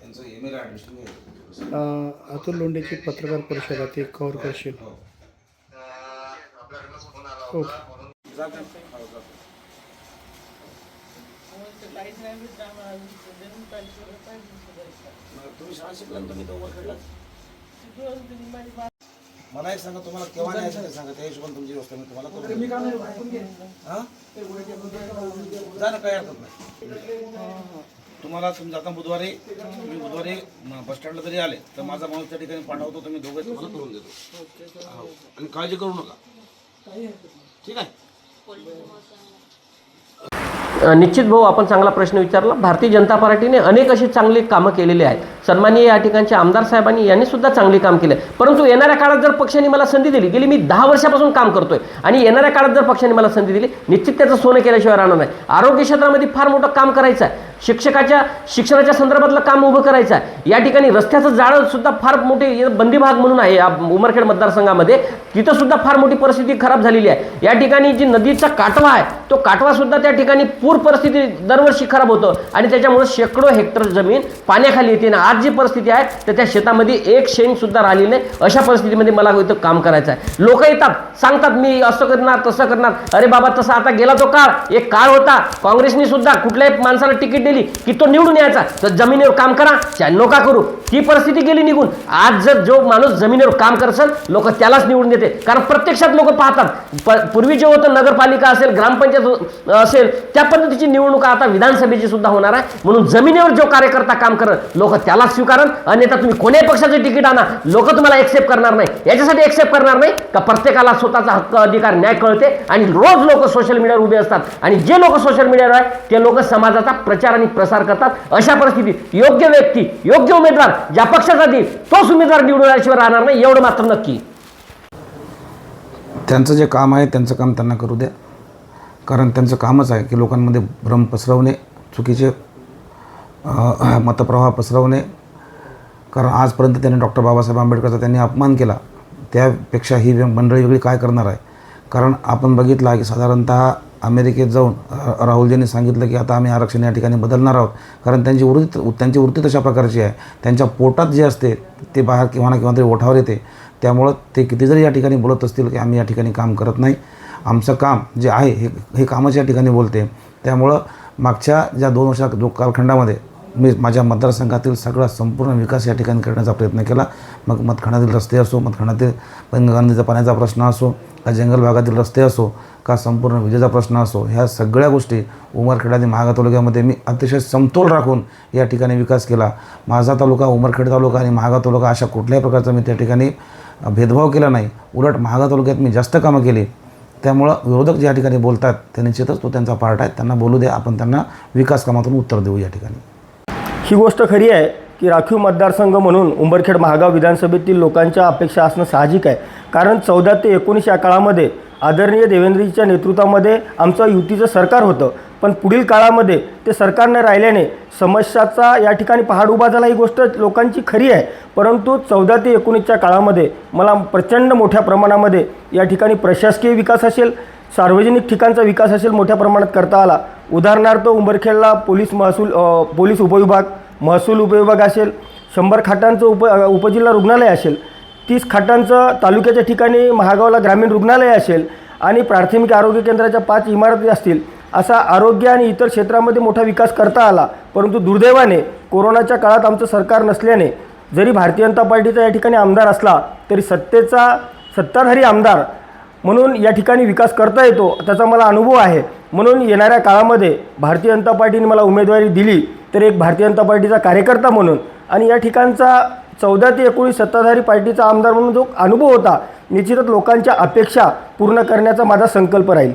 त्यांचं email admission घ्यायचं अतुल लोंढेची पत्रकार परिषद आहे ते कव्हर करशील मला एक सांगा तुम्हाला केव्हा ते सांगा त्या हिशोबाने तुमची व्यवस्था मी तुम्हाला. हा? जा ना काही हरकत नाही तुम्हाला समजा आता बुधवारी मी बुधवारी बस स्टँडला जरी आले तर माझा माणूस त्या ठिकाणी पाठवतो तुम्ही दोघे तुम्हाला करून देतो. हो. आणि काळजी करू नका. ठीक आहे? निश्चित भाऊ आपण चांगला प्रश्न विचारला. भारतीय जनता पार्टीने अनेक अशी चांगली कामं केलेली आहेत. सन्माननीय या ठिकाणचे आमदार साहेबांनी यांनी सुद्धा चांगले काम केले. परंतु येणाऱ्या काळात जर पक्षाने मला संधी दिली गेली मी दहा वर्षापासून काम करतोय आणि येणाऱ्या काळात जर पक्षाने मला संधी दिली निश्चित त्याचं सोनं केल्याशिवाय राहणार नाही. आरोग्य क्षेत्रामध्ये फार मोठं काम करायचं आहे. शिक्षकाच्या शिक्षणाच्या संदर्भातलं काम उभं करायचं आहे. या ठिकाणी रस्त्याचं जाळं सुद्धा फार मोठे बंदी भाग म्हणून आहे या उमरखेड मतदारसंघामध्ये. तिथं सुद्धा फार मोठी परिस्थिती खराब झालेली आहे. या ठिकाणी जी नदीचा काटवा आहे तो काटवा सुद्धा त्या ठिकाणी पूर परिस्थिती दरवर्षी खराब होतं आणि त्याच्यामुळे शेकडो हेक्टर जमीन पाण्याखाली येते ना आज जी परिस्थिती आहे तर त्या शेतामध्ये एक शेंग सुद्धा राहिली नाही. अशा परिस्थितीमध्ये मला इथं काम करायचं आहे. लोक येतात सांगतात मी असं करणार तसं करणार. अरे बाबा तसा आता गेला तो काळ. एक काळ होता काँग्रेसने सुद्धा कुठल्याही माणसाला तिकीट दिली की तो निवडून यायचा. तर जमिनीवर काम करा शहाण्णव का करू. ती परिस्थिती गेली निघून. आज जर जो माणूस जमिनीवर काम करसल लोक त्यालाच निवडून देते. कारण प्रत्यक्षात लोक पाहतात प- पूर्वी जे होतं नगरपालिका असेल ग्रामपंचायत हो, असेल त्या पद्धतीची निवडणूक आता विधानसभेची सुद्धा होणार आहे. म्हणून जमिनीवर जो कार्यकर्ता काम करत लोक त्याला स्वीकारण अन्यथा तुम्ही कोणी पक्षाचे तिकीट आणा लोक तुम्हाला एक्सेप्ट करणार नाही. याच्यासाठी एक्सेप्ट करणार नाही का प्रत्येकाला स्वतःचा हक्क अधिकार न्याय कळते आणि रोज लोक सोशल मीडियावर उभे असतात. आणि जे लोक सोशल मीडियावर आहे ते लोक समाजाचा प्रचार आणि प्रसार करतात. अशा परिस्थितीत योग्य व्यक्ती योग्य उमेदवार ज्या पक्षाचा देईल तोच उमेदवार निवडून आल्याशिवाय राहणार नाही एवढं मात्र नक्की. त्यांचं जे काम आहे त्यांचं काम त्यांना करू द्या. कारण त्यांचं कामच आहे की लोकांमध्ये भ्रम पसरवणे चुकीचे मतप्रवाह पसरवणे. कारण आजपर्यंत त्यांनी डॉक्टर बाबासाहेब आंबेडकरचा त्यांनी अपमान केला. त्यापेक्षा ही मंडळी वेगळी काय करणार आहे? कारण आपण बघितलं आहे की साधारणतः अमेरिकेत जाऊन राहुलजींनी सांगितलं की आता आम्ही आरक्षण या ठिकाणी बदलणार आहोत. कारण त्यांची वृत्ती त्यांची वृत्ती तशा प्रकारची आहे. त्यांच्या पोटात जे असते ते बाहेर किंवा ना किंवा तरी ओठावर येते. त्यामुळं ते किती जरी या ठिकाणी बोलत असतील की आम्ही या ठिकाणी काम करत नाही. आमचं काम जे आहे हे हे कामच या ठिकाणी बोलते. त्यामुळं मागच्या ज्या दोन वर्षात जो कालखंडामध्ये मी माझ्या मतदारसंघातील सगळा संपूर्ण विकास या ठिकाणी करण्याचा प्रयत्न केला. मग मतखंडातील रस्ते असो मतखंडातील गंगानदीचा पाण्याचा प्रश्न असो का जंगल भागातील रस्ते असो का संपूर्ण विजेचा प्रश्न असो ह्या सगळ्या गोष्टी उमरखेड आणि महागा तालुक्यामध्ये मी अतिशय समतोल राखून या ठिकाणी विकास केला. माझा तालुका उमरखेड तालुका आणि महागा तालुका अशा कुठल्याही प्रकारचा मी त्या ठिकाणी भेदभाव केला नाही. उलट महागा तालुक्यात मी जास्त कामं केली. त्यामुळं विरोधक ज्या ठिकाणी बोलतात ते निश्चितच तो त्यांचा पार्ट आहे. त्यांना बोलू द्या आपण त्यांना विकास कामातून उत्तर देऊ या ठिकाणी. ही गोष्ट खरी आहे की राखीव मतदारसंघ म्हणून उंबरखेड महागाव विधानसभेतील लोकांच्या अपेक्षा असणं साहजिक आहे. कारण चौदा ते एकोणीस या काळामध्ये आदरणीय देवेंद्रजीच्या नेतृत्वामध्ये आमचं युतीचं सरकार होतं. पण पुढील काळामध्ये ते सरकार न राहिल्याने समस्याचा या ठिकाणी पहाड उभा झाला. ही गोष्ट लोकांची खरी आहे. परंतु चौदा ते एकोणीसच्या काळामध्ये मला प्रचंड मोठ्या प्रमाणामध्ये या ठिकाणी प्रशासकीय विकास असेल सार्वजनिक ठिकाणचा विकास असेल मोठ्या प्रमाणात करता आला. उदाहरणार्थ उंबरखेडला पोलीस महसूल पोलीस उपविभाग महसूल उपविभाग असेल शंभर खाटांचं उप उपजिल्हा रुग्णालय असेल तीस खाटांचं तालुक्याच्या ठिकाणी महागावला ग्रामीण रुग्णालय असेल आणि प्राथमिक आरोग्य केंद्राच्या पाच इमारती असतील असा आरोग्य आणि इतर क्षेत्रामध्ये मोठा विकास करता आला. परंतु दुर्दैवाने कोरोनाच्या काळात आमचं सरकार नसल्याने जरी भारतीय जनता पार्टीचा या ठिकाणी आमदार असला तरी सत्तेचा सत्ताधारी आमदार म्हणून या ठिकाणी विकास करता येतो त्याचा मला अनुभव आहे. म्हणून येणाऱ्या काळामध्ये भारतीय जनता पार्टीने मला उमेदवारी दिली तर एक भारतीय जनता पार्टीचा कार्यकर्ता म्हणून. आणि या ठिकाणचा चौदा ते एकोणीस सत्ताधारी पार्टीचा आमदार म्हणून जो अनुभव होता निश्चितच लोकांच्या अपेक्षा पूर्ण करण्याचा माझा संकल्प राहील.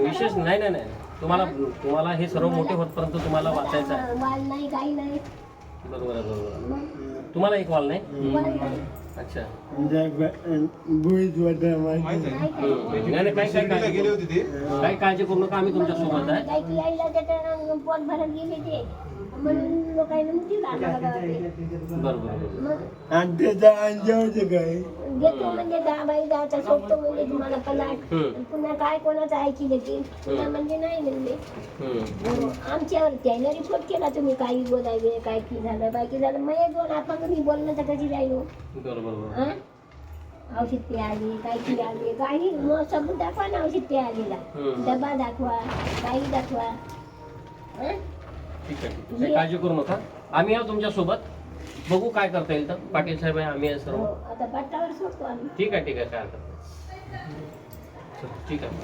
विशेष नाही नाही नाही. तुम्हाला तुम्हाला हे सर्व मोठे होतपर्यंत तुम्हाला वाचायचं आहे. वाल नाही काही नाही. बरोबर बरोबर तुम्हाला एक तुम्हाला नाही. अच्छा. नाही, काय काय काळजी करू- काय काळजी करू नका आम्ही तुमच्यासोबत आहे ते म्हणून लोकांना मग घेतो म्हणजे दहा बाई दहाचा सोडतो म्हणजे तुम्हाला पलाट हम्म. पुन्हा काय कोणाचं ऐकलं ते पुन्हा म्हणजे नाही म्हणले हम्म. हो, आमच्यावरती आहे ना रिपोर्ट केला तुम्ही काही बोलायले काय की झालं काय की झालं मग दोन आपण मी बोलणं तर जाईल हो? बरोबर बरोबर हं? औषध पे आली काय की आली काही मग सबूत दाखवा ना औषध पे आलेला हम्म. डबा दाखवा काही दाखवा? ठीक आहे ठीक आहे. काळजी करू नका. आम्ही आहोत तुमच्यासोबत बघू काय करता येईल तर. पाटील साहेब आहे आम्ही आहे सर्व. हो, आता पट्टावर सोडतो आम्ही. ठीक आहे ठीक आहे काय हरकत नाही ठीक आहे.